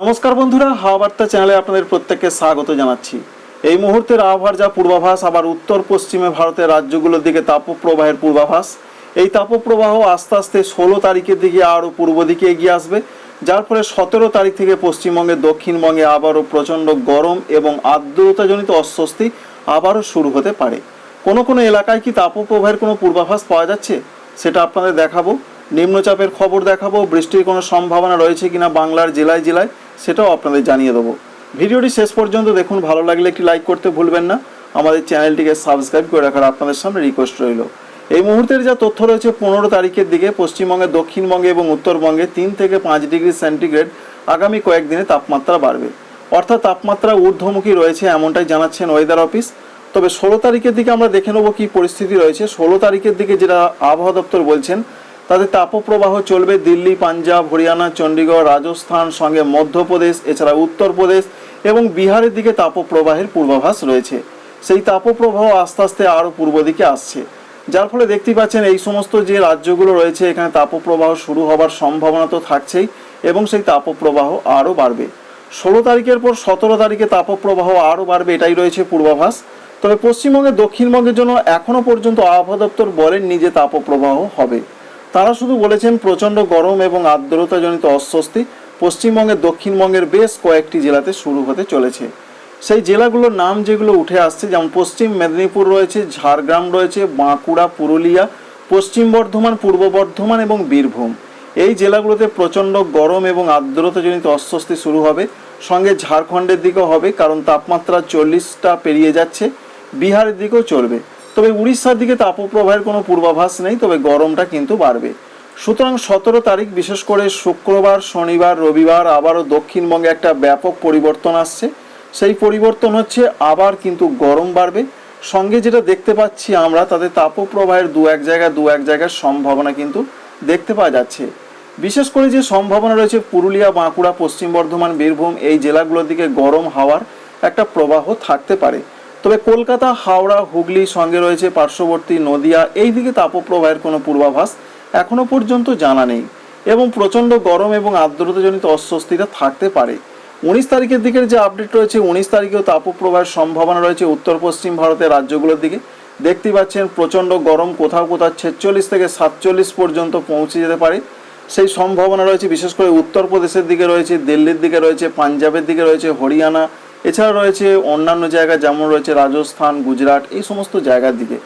নমস্কার বন্ধুরা, হাওয়া বার্তা চ্যানেলে আপনাদের প্রত্যেককে স্বাগত জানাচ্ছি। এই মুহূর্তের আবহাওয়ার যা পূর্বাভাস, আবার উত্তর পশ্চিমে ভারতের রাজ্যগুলোর দিকে তাপপ্রবাহের পূর্বাভাস। এই তাপপ্রবাহ আস্তে আস্তে ষোলো তারিখের দিকে আরও পূর্ব দিকে এগিয়ে আসবে। যার ফলে সতেরো তারিখ থেকে পশ্চিমবঙ্গের দক্ষিণবঙ্গে আবারও প্রচণ্ড গরম এবং আর্দ্রতাজনিত অস্বস্তি আবারও শুরু হতে পারে। কোনো কোনো এলাকায় কি তাপপ্রবাহের কোনো পূর্বাভাস পাওয়া যাচ্ছে? সেটা আপনাদের দেখাবো। নিম্নচাপের খবর দেখাবো। বৃষ্টির কোনো সম্ভাবনা রয়েছে কিনা বাংলার জেলায় জেলায়? সেটাও আপনাদের জানিয়ে দেবো। ভিডিওটি শেষ পর্যন্ত দেখুন, ভালো লাগলে একটি লাইক করতে ভুলবেন না। আমাদের চ্যানেলটিকে সাবস্ক্রাইব করে রাখার আপনাদের সামনে রিকোয়েস্ট রইল। এই মুহূর্তের যা তথ্য রয়েছে, পনেরো তারিখের দিকে পশ্চিমবঙ্গে, দক্ষিণবঙ্গে এবং উত্তরবঙ্গে তিন থেকে পাঁচ ডিগ্রি সেন্টিগ্রেড আগামী কয়েকদিনে তাপমাত্রা বাড়বে। অর্থাৎ তাপমাত্রা ঊর্ধ্বমুখী রয়েছে এমনটাই জানাচ্ছেন ওয়েদার অফিস তবে ষোলো তারিখের দিকে আমরা দেখে নেব কী পরিস্থিতি রয়েছে। ষোলো তারিখের দিকে যেটা আবহাওয়া দপ্তর বলছেন তাদের তাপপ্রবাহ চলবে দিল্লি, পাঞ্জাব, হরিয়ানা চণ্ডীগড় রাজস্থান, সঙ্গে মধ্যপ্রদেশ, এছাড়া উত্তরপ্রদেশ এবং বিহারের দিকে তাপপ্রবাহের পূর্বাভাস রয়েছে। সেই তাপপ্রবাহ আস্তে আস্তে আরও পূর্ব দিকে আসছে। যার ফলে দেখতেই পাচ্ছেন এই সমস্ত যে রাজ্যগুলো রয়েছে, এখানে তাপপ্রবাহ শুরু হবার সম্ভাবনা তো থাকছেই এবং সেই তাপপ্রবাহ আরও বাড়বে। ষোলো তারিখের পর সতেরো তারিখে তাপপ্রবাহ আরও বাড়বে এটাই রয়েছে পূর্বাভাস। তবে পশ্চিমবঙ্গের দক্ষিণবঙ্গের জন্য এখনও পর্যন্ত আবহাওয়া দপ্তর বলেননি যে তাপপ্রবাহ হবে। তারা শুধু বলেছেন প্রচণ্ড গরম এবং আর্দ্রতাজনিত অস্বস্তি পশ্চিমবঙ্গের দক্ষিণবঙ্গের বেশ কয়েকটি জেলাতে শুরু হতে চলেছে। সেই জেলাগুলোর নাম যেগুলো উঠে আসছে, যেমন পশ্চিম মেদিনীপুর রয়েছে, ঝাড়গ্রাম রয়েছে, বাঁকুড়া, পুরুলিয়া, পশ্চিম বর্ধমান, পূর্ব বর্ধমান এবং বীরভূম। এই জেলাগুলোতে প্রচণ্ড গরম এবং আর্দ্রতাজনিত অস্বস্তি শুরু হবে। সঙ্গে ঝাড়খণ্ডের দিকেও হবে, কারণ তাপমাত্রা চল্লিশটা পেরিয়ে যাচ্ছে। বিহারের দিকেও চলবে। তবে উড়িষ্যার দিকে তাপপ্রবাহের কোনো পূর্বাভাস নেই, তবে গরমটা কিন্তু বাড়বে। সুতরাং সতেরো তারিখ, বিশেষ করে শুক্রবার, শনিবার, রবিবার, আবারও দক্ষিণবঙ্গে একটা ব্যাপক পরিবর্তন আসছে। সেই পরিবর্তন হচ্ছে আবার কিন্তু গরম বাড়বে। সঙ্গে যেটা দেখতে পাচ্ছি আমরা তাদের তাপপ্রবাহের দু এক জায়গায়, দু এক জায়গার সম্ভাবনা কিন্তু দেখতে পাওয়া যাচ্ছে। বিশেষ করে যে সম্ভাবনা রয়েছে, পুরুলিয়া, বাঁকুড়া, পশ্চিম বর্ধমান, বীরভূম, এই জেলাগুলোর দিকে গরম হাওয়ার একটা প্রবাহ থাকতে পারে। তবে কলকাতা, হাওড়া, হুগলি সঙ্গে রয়েছে পার্শ্ববর্তী নদিয়া। এই দিকে তাপপ্রবাহের কোনো পূর্বাভাস এখনও পর্যন্ত জানা নেই এবং প্রচণ্ড গরম এবং আর্দ্রতাজনিত অস্বস্তিটা থাকতে পারে। উনিশ তারিখের দিকের যে আপডেট রয়েছে, উনিশ তারিখেও তাপপ্রবাহের সম্ভাবনা রয়েছে উত্তর পশ্চিম ভারতের রাজ্যগুলোর দিকে। দেখতে পাচ্ছেন প্রচণ্ড গরম কোথাও কোথাও ছেচল্লিশ থেকে সাতচল্লিশ পর্যন্ত পৌঁছে যেতে পারে। সেই সম্ভাবনা রয়েছে বিশেষ করে উত্তরপ্রদেশের দিকে রয়েছে, দিল্লির দিকে রয়েছে, পাঞ্জাবের দিকে রয়েছে, হরিয়ানা এছাড়া রয়েছে অন্যান্য জায়গা যেমন রয়েছে রাজস্থান, গুজরাট, এই সমস্ত জায়গার দিকে।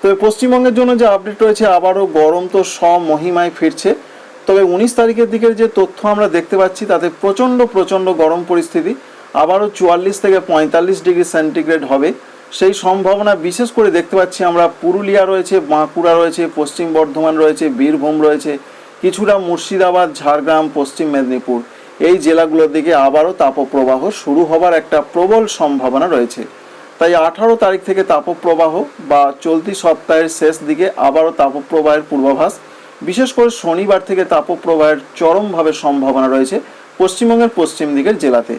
তবে পশ্চিমবঙ্গের জন্য যে আপডেট রয়েছে, আবারও গরম তো স্বমহিমায় ফিরছে। তবে উনিশ তারিখের দিকের যে তথ্য আমরা দেখতে পাচ্ছি, তাতে প্রচণ্ড প্রচণ্ড গরম পরিস্থিতি। আবারও চুয়াল্লিশ থেকে পঁয়তাল্লিশ ডিগ্রি সেন্টিগ্রেড হবে। সেই সম্ভাবনা বিশেষ করে দেখতে পাচ্ছি আমরা, পুরুলিয়া রয়েছে, বাঁকুড়া রয়েছে, পশ্চিম বর্ধমান রয়েছে, বীরভূম রয়েছে, কিছুটা মুর্শিদাবাদ, ঝাড়গ্রাম, পশ্চিম মেদিনীপুর। এই জেলাগুলোর দিকে আবারও তাপপ্রবাহ শুরু হবার একটা প্রবল সম্ভাবনা রয়েছে। তাই আঠারো তারিখ থেকে তাপপ্রবাহ বা চলতি সপ্তাহের শেষ দিকে আবারও তাপপ্রবাহের পূর্বাভাস, বিশেষ করে শনিবার থেকে তাপপ্রবাহের চরমভাবে সম্ভাবনা রয়েছে পশ্চিমবঙ্গের পশ্চিম দিকের জেলাতে।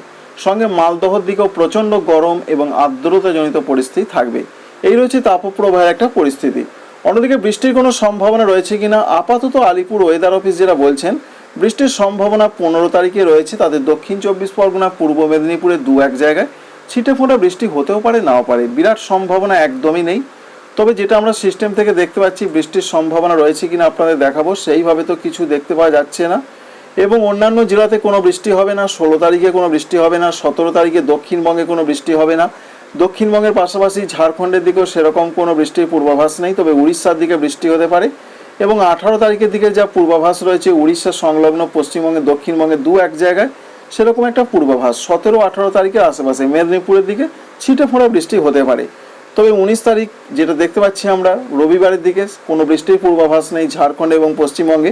সঙ্গে মালদহর দিকেও প্রচণ্ড গরম এবং আর্দ্রতাজনিত পরিস্থিতি থাকবে। এই রয়েছে তাপপ্রবাহের একটা পরিস্থিতি। অন্যদিকে বৃষ্টির কোনো সম্ভাবনা রয়েছে কিনা আপাতত আলিপুর ওয়েদার অফিস যেটা বলছেন বৃষ্টির সম্ভাবনা পনেরো তারিখে রয়েছে, তাদের দক্ষিণ চব্বিশ পরগনা, পূর্ব মেদিনীপুরে দু এক জায়গায়। ছিটে ফোঁটা বৃষ্টি হতেও পারে, নাও পারে। বিরাট সম্ভাবনা একদমই নেই। তবে যেটা আমরা সিস্টেম থেকে দেখতে পাচ্ছি, বৃষ্টির সম্ভাবনা রয়েছে কিনা আপনাদের দেখাবো, সেইভাবে তো কিছু দেখতে পাওয়া যাচ্ছে না। এবং অন্যান্য জেলাতে কোনো বৃষ্টি হবে না, ষোলো তারিখে কোনো বৃষ্টি হবে না, সতেরো তারিখে দক্ষিণবঙ্গে কোনো বৃষ্টি হবে না। দক্ষিণবঙ্গের পাশাপাশি ঝাড়খণ্ডের দিকেও সেরকম কোনো বৃষ্টির পূর্বাভাস নেই, তবে উড়িষ্যার দিকে বৃষ্টি হতে পারে। এবং আঠারো তারিখের দিকে যা পূর্বাভাস রয়েছে, উড়িষ্যা সংলগ্ন পশ্চিমবঙ্গে দক্ষিণবঙ্গে দু এক জায়গায়, সেরকম একটা পূর্বাভাস। সতেরো, আঠারো তারিখের আশেপাশে, মেদিনীপুরের দিকে ছিটে ফোঁড়া বৃষ্টি হতে পারে। তবে উনিশ তারিখ যেটা দেখতে পাচ্ছি আমরা, রবিবারের দিকে কোনো বৃষ্টির পূর্বাভাস নেই ঝাড়খণ্ড এবং পশ্চিমবঙ্গে।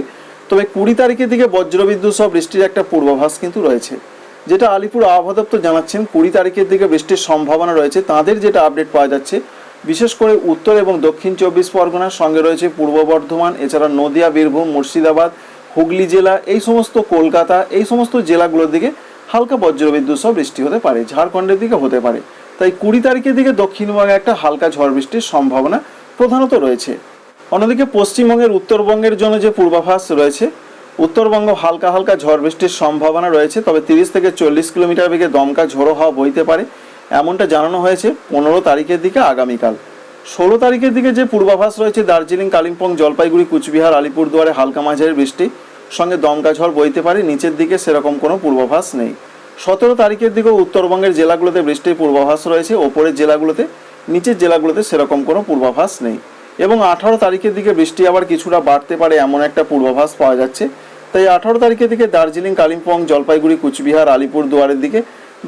তবে কুড়ি তারিখের দিকে বজ্রবিদ্যুৎ সহ বৃষ্টির একটা পূর্বাভাস কিন্তু রয়েছে। যেটা আলিপুর আবহাওয়া দপ্তর জানাচ্ছেন, কুড়ি তারিখের দিকে বৃষ্টির সম্ভাবনা রয়েছে। তাদের যেটা আপডেট পাওয়া যাচ্ছে বিশেষ করে উত্তর এবং দক্ষিণ চব্বিশ পরগনার সঙ্গে রয়েছে পূর্ব বর্ধমান, এছাড়া নদিয়া, বীরভূম, মুর্শিদাবাদ, হুগলি জেলা, এই সমস্ত কলকাতা, এই সমস্ত জেলাগুলোর দিকে হালকা বজ্রবিদ্যুৎ সহ বৃষ্টি হতে পারে, ঝাড়খণ্ডের দিকে হতে পারে। তাই কুড়ি তারিখের দিকে দক্ষিণবঙ্গে একটা হালকা ঝড় বৃষ্টির সম্ভাবনা প্রধানত রয়েছে। অন্যদিকে পশ্চিমবঙ্গের উত্তরবঙ্গের জন্য যে পূর্বাভাস রয়েছে, উত্তরবঙ্গ হালকা হালকা ঝড় বৃষ্টির সম্ভাবনা রয়েছে, তবে তিরিশ থেকে চল্লিশ কিলোমিটার বেগে দমকা ঝোড়ো হাওয়া বইতে পারে। এমনটা জানানো হয়েছে পনেরো তারিখের দিকে আগামীকাল। ষোলো তারিখের দিকে যে পূর্বাভাস রয়েছে দার্জিলিং, কালিম্পং, জলপাইগুড়ি, কুচবিহার, আলিপুরদুয়ারে হালকা মাঝারি বৃষ্টি, সঙ্গে দমকা ঝড় বইতে পারে, নিচের দিকে সেরকম কোনো পূর্বাভাস নেই। সতেরো তারিখের দিকেও উত্তরবঙ্গের জেলাগুলোতে বৃষ্টির পূর্বাভাস রয়েছে, ওপরের জেলাগুলোতে, নিচের জেলাগুলোতে সেরকম কোনো পূর্বাভাস নেই। এবং আঠারো তারিখের দিকে বৃষ্টি আবার কিছুটা বাড়তে পারে এমন একটা পূর্বাভাস পাওয়া যাচ্ছে। তাই আঠারো তারিখের দিকে দার্জিলিং, কালিম্পং, জলপাইগুড়ি, কুচবিহার আলিপুর দুয়ারের দিকে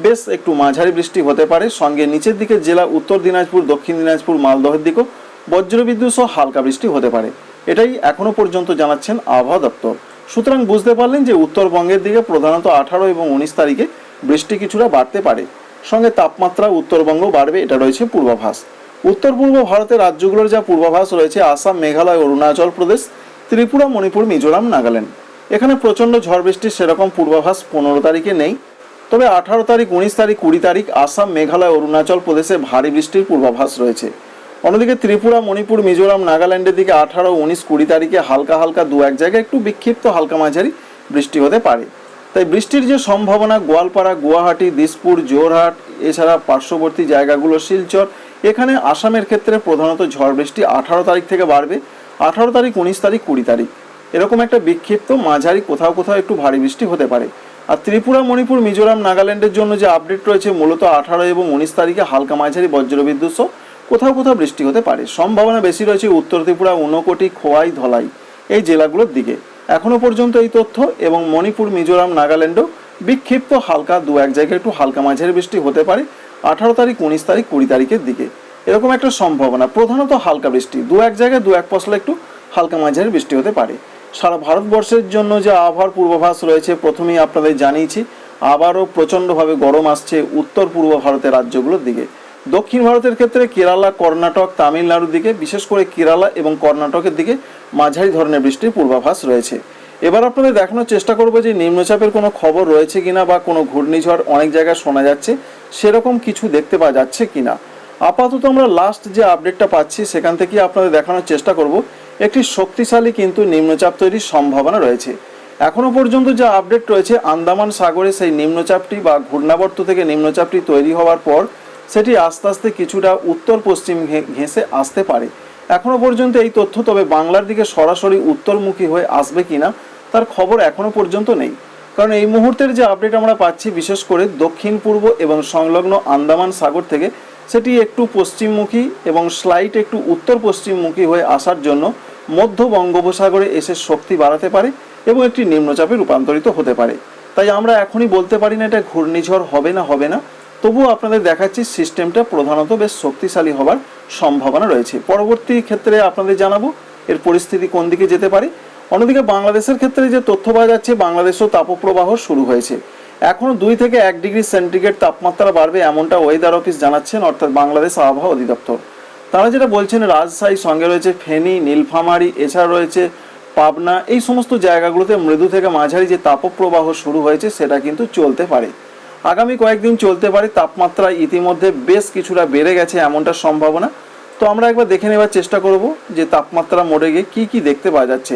বেশ একটু মাঝারি বৃষ্টি হতে পারে। সঙ্গে নিচের দিকে জেলা উত্তর দিনাজপুর, দক্ষিণ দিনাজপুর, মালদহের দিকেও বজ্রবিদ্যুৎ সহ হালকা বৃষ্টি হতে পারে। এটাই এখনও পর্যন্ত জানাচ্ছেন আবহাওয়া দপ্তর। সুতরাং বুঝতে পারলেন যে উত্তরবঙ্গের দিকে প্রধানত আঠারো এবং উনিশ তারিখে বৃষ্টি কিছুটা বাড়তে পারে। সঙ্গে তাপমাত্রা উত্তরবঙ্গ বাড়বে, এটা রয়েছে পূর্বাভাস। উত্তর পূর্ব ভারতের রাজ্যগুলোর যা পূর্বাভাস রয়েছে, আসাম, মেঘালয়, অরুণাচল প্রদেশ, ত্রিপুরা, মণিপুর, মিজোরাম, নাগাল্যান্ড। এখানে প্রচণ্ড ঝড় বৃষ্টির সেরকম পূর্বাভাস পনেরো তারিখে নেই। তবে আঠারো তারিখ, উনিশ তারিখ, কুড়ি তারিখ আসাম, মেঘালয়, অরুণাচল প্রদেশে ভারী বৃষ্টির পূর্বাভাস রয়েছে। অন্যদিকে ত্রিপুরা, মণিপুর, মিজোরাম, নাগাল্যান্ডের দিকে আঠারো, উনিশ, কুড়ি তারিখে হালকা হালকা দু এক জায়গায় একটু বিক্ষিপ্ত হালকা মাঝারি বৃষ্টি হতে পারে। তাই বৃষ্টির যে সম্ভাবনা, গোয়ালপাড়া, গুয়াহাটি, দিসপুর জোরহাট এছাড়া পার্শ্ববর্তী জায়গাগুলো শিলচর, এখানে আসামের ক্ষেত্রে প্রধানত ঝড় বৃষ্টি আঠারো তারিখ থেকে বাড়বে, আঠারো তারিখ, উনিশ তারিখ, কুড়ি তারিখ। এরকম একটা বিক্ষিপ্ত মাঝারি কোথাও কোথাও একটু ভারী বৃষ্টি হতে পারে। আর ত্রিপুরা, মণিপুর, মিজোরাম, নাগাল্যান্ডের জন্য যে আপডেট রয়েছে মূলত আঠারো এবং উনিশ তারিখে হালকা মাঝারি বজ্রবিদ্যুৎ সহ কোথাও কোথাও বৃষ্টি হতে পারে। সম্ভাবনা বেশি রয়েছে উত্তর ত্রিপুরা, ঊনকোটি, খোয়াই, ধলাই এই জেলাগুলোর দিকে। এখনও পর্যন্ত এই তথ্য এবং মণিপুর, মিজোরাম, নাগাল্যান্ডও বিক্ষিপ্ত হালকা দু এক জায়গায় একটু হালকা মাঝারি বৃষ্টি হতে পারে আঠারো তারিখ, উনিশ তারিখ, কুড়ি তারিখের দিকে। এরকম একটা সম্ভাবনা। প্রধানত হালকা বৃষ্টি। দু এক জায়গায় দু এক ফসলে একটু হালকা মাঝারি বৃষ্টি হতে পারে। সারা ভারতবর্ষের জন্য যে আবহাওয়ার পূর্বাভাস রয়েছে, প্রথমেই আপনাদের জানিয়েছি, আবারও প্রচণ্ডভাবে গরম আসছে উত্তর পূর্ব ভারতের রাজ্যগুলোর দিকে। দক্ষিণ ভারতের ক্ষেত্রে কেরালা, কর্ণাটক, তামিলনাড়ুর দিকে, বিশেষ করে কেরালা এবং কর্ণাটকের দিকে মাঝারি ধরনের বৃষ্টির পূর্বাভাস রয়েছে। এবার আপনাদের দেখানোর চেষ্টা করব যে নিম্নচাপের কোনো খবর রয়েছে কিনা বা কোনো ঘূর্ণিঝড় অনেক জায়গায় শোনা যাচ্ছে, সেরকম কিছু দেখতে পাওয়া যাচ্ছে কিনা। আপাতত আমরা লাস্ট যে আপডেটটা পাচ্ছি, সেখান থেকে আপনাদের দেখানোর চেষ্টা করব। একটি শক্তিশালী কিন্তু নিম্নচাপ তৈরির সম্ভাবনা রয়েছে। এখনও পর্যন্ত যা আপডেট রয়েছে, আন্দামান সাগরে সেই নিম্নচাপটি বা ঘূর্ণাবর্ত থেকে নিম্নচাপটি তৈরি হওয়ার পর, সেটি আস্তে আস্তে কিছুটা উত্তর পশ্চিম ঘেঁষে আসতে পারে। এখনও পর্যন্ত এই তথ্য, তবে বাংলার দিকে সরাসরি উত্তরমুখী হয়ে আসবে কিনা, তার খবর এখনও পর্যন্ত নেই। কারণ এই মুহূর্তের যে আপডেট আমরা পাচ্ছি, বিশেষ করে দক্ষিণ পূর্ব এবং সংলগ্ন আন্দামান সাগর থেকে সেটি একটু পশ্চিমমুখী এবং স্লাইট একটু উত্তর পশ্চিমমুখী হয়ে আসার জন্য মধ্য বঙ্গোপসাগরে এসে শক্তি বাড়াতে পারে এবং একটি নিম্নচাপে রূপান্তরিত হতে পারে। তাই আমরা এখনই বলতে পারি না এটা ঘূর্ণিঝড় হবে না হবে না। তবুও আপনাদের দেখাচ্ছি সিস্টেমটা প্রধানত বেশ শক্তিশালী হবার সম্ভাবনা রয়েছে। পরবর্তী ক্ষেত্রে আপনাদের জানাব এর পরিস্থিতি কোন দিকে যেতে পারে। অন্যদিকে বাংলাদেশের ক্ষেত্রে যে তথ্য পাওয়া যাচ্ছে, বাংলাদেশেও তাপপ্রবাহ শুরু হয়েছে। এখনও দুই থেকে এক ডিগ্রি সেন্টিগ্রেড তাপমাত্রা বাড়বে এমনটা ওয়েদার অফিস জানাচ্ছেন, অর্থাৎ বাংলাদেশ আবহাওয়া অধিদপ্তর। তারা যেটা বলছেন রাজশাহী সঙ্গে রয়েছে ফেনী, নীলফামারী, এছাড়া রয়েছে পাবনা। এই সমস্ত জায়গাগুলোতে মৃদু থেকে মাঝারি যে তাপপ্রবাহ শুরু হয়েছে, সেটা কিন্তু চলতে পারে। আগামী কয়েকদিন চলতে পারে, তাপমাত্রা ইতিমধ্যে বেশ কিছুটা বেড়ে গেছে এমনটা সম্ভাবনা। তো আমরা একবার দেখে নেবার চেষ্টা করব যে তাপমাত্রা মোড়ে গিয়ে কী কী দেখতে পাওয়া যাচ্ছে।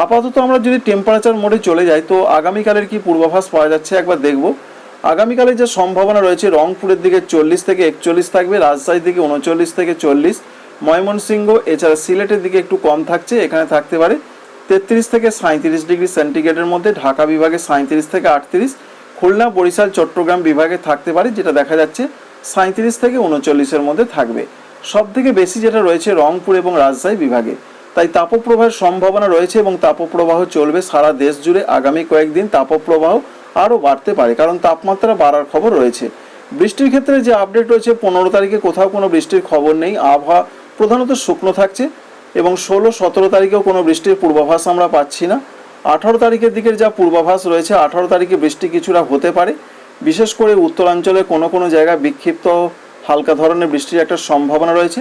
আপাতত আমরা যদি টেম্পারেচার মোডে চলে যাই, তো আগামীকালের কি পূর্বাভাস পাওয়া যাচ্ছে? একবার দেখব। আগামীকালের যে সম্ভাবনা রয়েছে, রংপুরের দিকে চল্লিশ থেকে একচল্লিশ থাকবে, রাজশাহীর দিকে উনচল্লিশ থেকে চল্লিশ, ময়মনসিংহ, এছাড়া সিলেটের দিকে একটু কম থাকছে, এখানে থাকতে পারে তেত্রিশ থেকে সাঁত্রিশ ডিগ্রি সেন্টিগ্রেডের মধ্যে, ঢাকা বিভাগে সাঁত্রিশ থেকে আটত্রিশ, খুলনা, বরিশাল, চট্টগ্রাম বিভাগে থাকতে পারে, যেটা দেখা যাচ্ছে সাঁত্রিশ থেকে উনচল্লিশের মধ্যে থাকবে। সব থেকে বেশি যেটা রয়েছে রংপুর এবং রাজশাহী বিভাগে। তাই তাপপ্রবাহের সম্ভাবনা রয়েছে এবং তাপপ্রবাহ চলবে সারা দেশ জুড়ে। আগামী কয়েকদিন তাপপ্রবাহ আরও বাড়তে পারে, কারণ তাপমাত্রা বাড়ার খবর রয়েছে। বৃষ্টির ক্ষেত্রে যে আপডেট রয়েছে, পনেরো তারিখে কোথাও কোনো বৃষ্টির খবর নেই। আবহাওয়া প্রধানত শুকনো থাকছে এবং ষোলো সতেরো তারিখেও কোনো বৃষ্টির পূর্বাভাস আমরা পাচ্ছি না। আঠারো তারিখের দিকের যা পূর্বাভাস রয়েছে, আঠারো তারিখে বৃষ্টি কিছুটা হতে পারে। বিশেষ করে উত্তরাঞ্চলে কোনো কোনো জায়গায় বিক্ষিপ্ত হালকা ধরনের বৃষ্টির একটা সম্ভাবনা রয়েছে।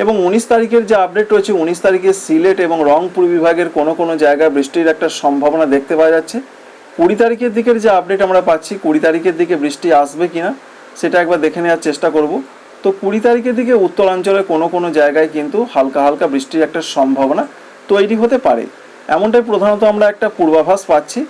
এবং উনিশ তারিখের যে আপডেট রয়েছে, উনিশ তারিখে সিলেট এবং রংপুর বিভাগের কোনো কোনো জায়গায় বৃষ্টির একটা সম্ভাবনা দেখতে পাওয়া যাচ্ছে। কুড়ি তারিখের দিকের যে আপডেট আমরা পাচ্ছি, কুড়ি তারিখের দিকে বৃষ্টি আসবে কিনা, সেটা একবার দেখে নেওয়ার চেষ্টা করব। তো কুড়ি তারিখের দিকে উত্তরাঞ্চলে কোনো কোনো জায়গায় কিন্তু হালকা হালকা বৃষ্টির একটা সম্ভাবনা তৈরি হতে পারে। এমনটাই প্রধানত আমরা একটা পূর্বাভাস পাচ্ছি।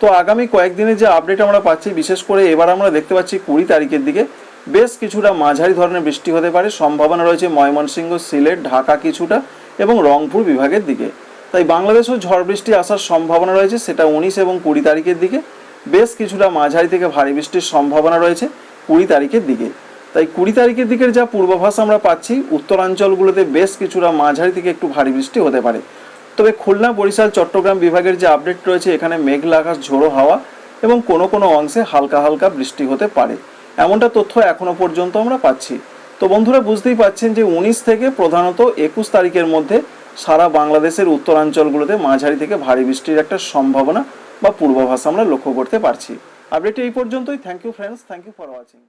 তো আগামী কয়েকদিনের যে আপডেট আমরা পাচ্ছি, বিশেষ করে এবার আমরা দেখতে পাচ্ছি কুড়ি তারিখের দিকে বেশ কিছুটা মাঝারি ধরনের বৃষ্টি হতে পারে। সম্ভাবনা রয়েছে ময়মনসিংহ, সিলেট, ঢাকা কিছুটা এবং রংপুর বিভাগের দিকে। তাই বাংলাদেশেও ঝড় বৃষ্টি আসার সম্ভাবনা রয়েছে, সেটা উনিশ এবং কুড়ি তারিখের দিকে। বেশ কিছুটা মাঝারি থেকে ভারী বৃষ্টির সম্ভাবনা রয়েছে কুড়ি তারিখের দিকে। তাই কুড়ি তারিখের দিকের যা পূর্বাভাস আমরা পাচ্ছি, উত্তরাঞ্চলগুলোতে বেশ কিছুটা মাঝারি থেকে একটু ভারী বৃষ্টি হতে পারে। তবে খুলনা, বরিশাল, চট্টগ্রাম বিভাগের যে আপডেট রয়েছে, এখানে মেঘলা আকাশ, ঝোড়ো হাওয়া এবং কোনো কোনো অংশে হালকা হালকা বৃষ্টি হতে পারে। এমনটা তথ্য এখনও পর্যন্ত আমরা পাচ্ছি। তো বন্ধুরা, বুঝতেই পাচ্ছেন যে উনিশ থেকে প্রধানত একুশ তারিখের মধ্যে সারা বাংলাদেশের উত্তরাঞ্চলগুলোতে মাঝারি থেকে ভারী বৃষ্টির একটা সম্ভাবনা বা পূর্বাভাস আমরা লক্ষ্য করতে পারছি। আপডেট এই পর্যন্তই। Thank you friends thank you for watching